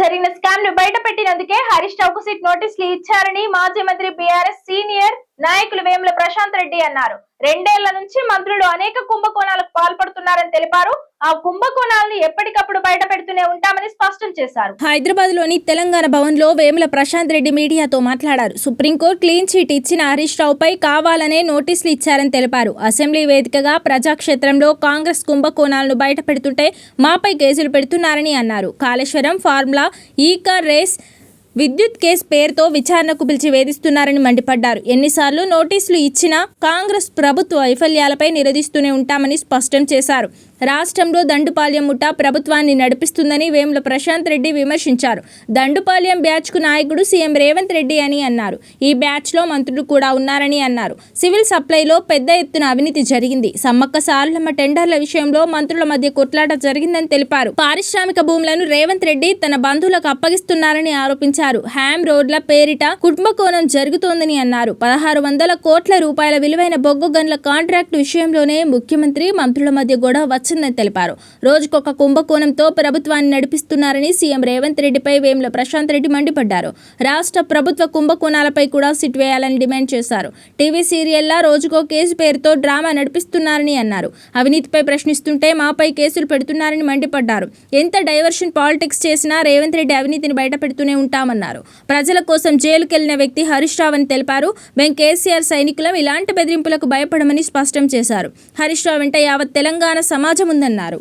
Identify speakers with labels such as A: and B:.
A: జరిగిన స్కామ్ను బయట పెట్టినందుకే హరీష్ రావుకు సిట్ నోటీసులు ఇచ్చారని మాజీ మంత్రి బీఆర్ఎస్ సీనియర్ నాయకులు వేముల ప్రశాంత్ రెడ్డి అన్నారు. రెండేళ్ళ నుంచి మంత్రులు అనేక కుంభకోణాలకు పాల్పడుతున్నారని తెలిపారు. ఆ కుంభకోణాలని ఎప్పటికప్పుడు బయట పెడుతూనే ఉంటామని స్పష్టం చేశారు.
B: హైదరాబాద్లోని తెలంగాణ భవన్లో వేముల ప్రశాంత్ రెడ్డి మీడియాతో మాట్లాడారు. సుప్రీంకోర్టు క్లీన్ చిట్ ఇచ్చిన హరీష్ రావుపై కావాలనే నోటీసులు ఇచ్చారని తెలిపారు. అసెంబ్లీ వేదికగా ప్రజాక్షేత్రంలో కాంగ్రెస్ కుంభకోణాలను బయట పెడుతుంటే మాపై కేసులు పెడుతున్నారని అన్నారు. Kaleshwaram formula E car race విద్యుత్ కేసు పేరుతో విచారణకు పిలిచి వేధిస్తున్నారని మండిపడ్డారు. ఎన్నిసార్లు నోటీసులు ఇచ్చినా కాంగ్రెస్ ప్రభుత్వ వైఫల్యాలపై నిరదిస్తూనే ఉంటామని స్పష్టం చేశారు. రాష్ట్రంలో దండుపాల్యం ముఠా ప్రభుత్వాన్ని నడిపిస్తుందని వేముల ప్రశాంత్ రెడ్డి విమర్శించారు. దండుపాల్యం బ్యాచ్కు నాయకుడు సీఎం రేవంత్ రెడ్డి అని అన్నారు. ఈ బ్యాచ్లో మంత్రులు కూడా ఉన్నారని అన్నారు. సివిల్ సప్లైలో పెద్ద ఎత్తున అవినీతి జరిగింది. సమ్మక్క సారలమ్మ టెండర్ల విషయంలో మంత్రుల మధ్య కొట్లాట జరిగిందని తెలిపారు. పారిశ్రామిక భూములను రేవంత్ రెడ్డి తన బంధువులకు అప్పగిస్తున్నారని ఆరోపించారు. హ్యామ్ రోడ్ల పేరిట కుంభకోణం జరుగుతోందని అన్నారు. పదహారు వందల కోట్ల రూపాయల విలువైన బొగ్గు గన్ల కాంట్రాక్ట్ విషయంలోనే ముఖ్యమంత్రి మంత్రుల మధ్య గొడవ వచ్చిందని తెలిపారు. రోజుకొక కుంభకోణంతో ప్రభుత్వాన్ని నడిపిస్తున్నారని సీఎం రేవంత్ రెడ్డిపై వేముల ప్రశాంత్ రెడ్డి మండిపడ్డారు. రాష్ట్ర ప్రభుత్వ కుంభకోణాలపై కూడా సిట్ వేయాలని డిమాండ్ చేశారు. టీవీ సీరియల్లా రోజుకో కేసు పేరుతో డ్రామా నడిపిస్తున్నారని అన్నారు. అవినీతిపై ప్రశ్నిస్తుంటే మాపై కేసులు పెడుతున్నారని మండిపడ్డారు. ఎంత డైవర్షన్ పాలిటిక్స్ చేసినా రేవంత్ రెడ్డి అవినీతిని బయటపెడుతూనే ఉంటామని ఉంటామన్నారు ప్రజల కోసం జైలుకెళ్ళిన వ్యక్తి హరీష్ రావు అని తెలిపారు. మేం కేసీఆర్ సైనికులం. ఇలాంటి బెదిరింపులకు భయపడమని స్పష్టం చేశారు. హరీష్ రావు వెంట యావత్ తెలంగాణ సమాజం ఉందన్నారు.